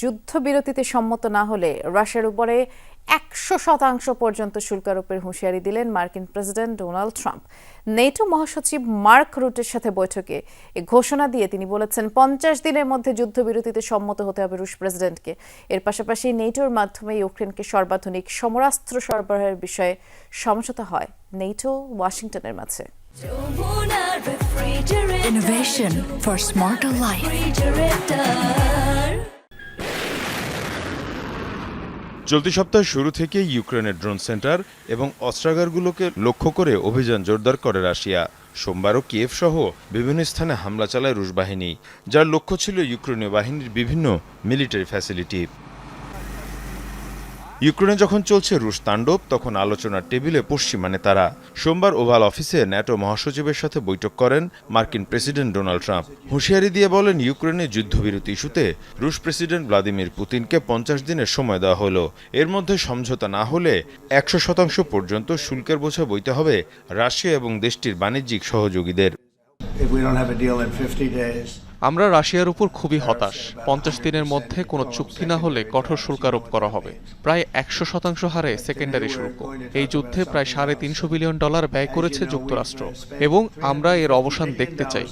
যুদ্ধবিরতিতে সম্মত না হলে রাশিয়ার উপরে একশো শতাংশ পর্যন্ত শুল্ক আরোপের হুঁশিয়ারি দিলেন মার্কিন প্রেসিডেন্ট ডোনাল্ড ট্রাম্প। নেটো মহাসচিব মার্ক রুটের সাথে বৈঠকে এ ঘোষণা দিয়ে তিনি বলেছেন, পঞ্চাশ দিনের মধ্যে যুদ্ধবিরতিতে সম্মত হতে হবে রুশ প্রেসিডেন্টকে। এর পাশাপাশি নেটোর মাধ্যমে ইউক্রেনকে সর্বাধুনিক সমরাস্ত্র সরবরাহের বিষয়ে সমঝোতা হয়। নেটো ওয়াশিংটনের মাঝে। Innovation for smarter life. চলতি সপ্তাহের শুরু থেকে ইউক্রেনের ড্রোন সেন্টার এবং অস্ত্রাগারগুলোকে লক্ষ্য করে অভিযান জোরদার করে রাশিয়া। সোমবারও কিয়েভ সহ বিভিন্ন স্থানে হামলা চালায় রুশ বাহিনী, যার লক্ষ্য ছিল ইউক্রেনীয় বাহিনীর বিভিন্ন মিলিটারি ফ্যাসিলিটি। ইউক্রেনে যখন চলছে রুশ তাণ্ডব, তখন আলোচনার টেবিলে পশ্চিমানে তারা সোমবার ওভাল অফিসে ন্যাটো মহাসচিবের সাথে বৈঠক করেন মার্কিন প্রেসিডেন্ট ডোনাল্ড ট্রাম্প হুঁশিয়ারি দিয়ে বলেন, ইউক্রেনে যুদ্ধবিরতি ইস্যুতে রুশ প্রেসিডেন্ট ভ্লাদিমির পুতিনকে পঞ্চাশ দিনের সময় দেওয়া হলো এর মধ্যে সমঝোতা না হলে একশো শতাংশ পর্যন্ত শুল্কের বোঝা বইতে হবে রাশিয়া এবং দেশটির বাণিজ্যিক সহযোগীদের if we don't have a deal in 50 days. আমরা রাশিয়ার উপর খুবই হতাশ। পঞ্চাশ দিনের মধ্যে কোনো চুক্তি না হলে কঠোর শুল্ক আরোপ করা হবে। প্রায় একশো শতাংশ হারে সেকেন্ডারি শুল্ক। এই যুদ্ধে প্রায় সাড়ে তিনশো বিলিয়ন ডলার ব্যয় করেছে যুক্তরাষ্ট্র। এবং আমরা এর অবসান দেখতে চাই.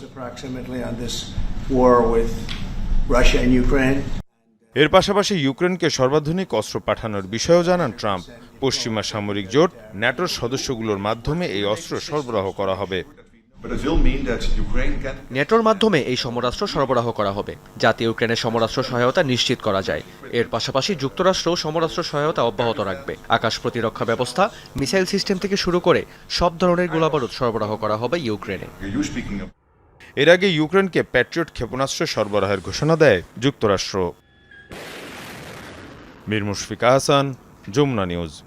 এর পাশাপাশি ইউক্রেনকে সর্বাধুনিক অস্ত্র পাঠানোর বিষয়েও জানান ট্রাম্প। পশ্চিমা সামরিক জোট, ন্যাটোর সদস্যগুলোর মাধ্যমে এই অস্ত্র সরবরাহ করা হবে। নেটোর মাধ্যমে এই সমরাস্ত্র সরবরাহ করা হবে যাতে ইউক্রেনের সমরাস্ত্র সহায়তা নিশ্চিত করা যায়। এর পাশাপাশি যুক্তরাষ্ট্র সমরাস্ত্র সহায়তা অব্যাহত রাখবে। আকাশ প্রতিরক্ষা ব্যবস্থা মিসাইল সিস্টেম থেকে শুরু করে সব ধরনের গোলাবারুদ সরবরাহ করা হবে ইউক্রেনে। এর আগে ইউক্রেনকে প্যাট্রিয়ট ক্ষেপণাস্ত্র সরবরাহের ঘোষণা দেয় যুক্তরাষ্ট্র। মীর মুশফিকা হাসান যমুনা নিউজ।